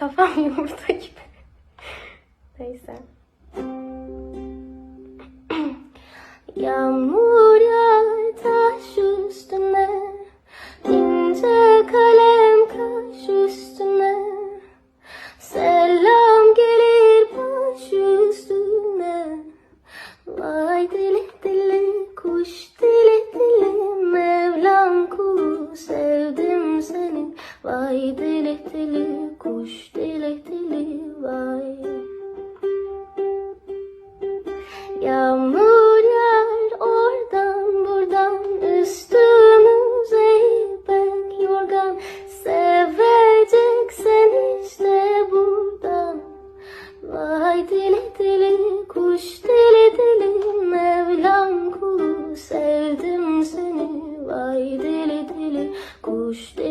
Kafam yumurta gibi. Neyse. Yağmur yağar taş üstüne. İnce kalem kaş üstüne. Selam gelir baş üstüne. Vay deli deli kuş deli deli. Mevlam kulu sevdim seni Vay deli deli kuş deli deli vay. Yağmur yağar oradan buradan üstümüze ipek yorgan. Sevecek sen işte buradan. Vay deli deli kuş deli deli Mevlam kulu sevdim seni. Vay deli deli kuş deli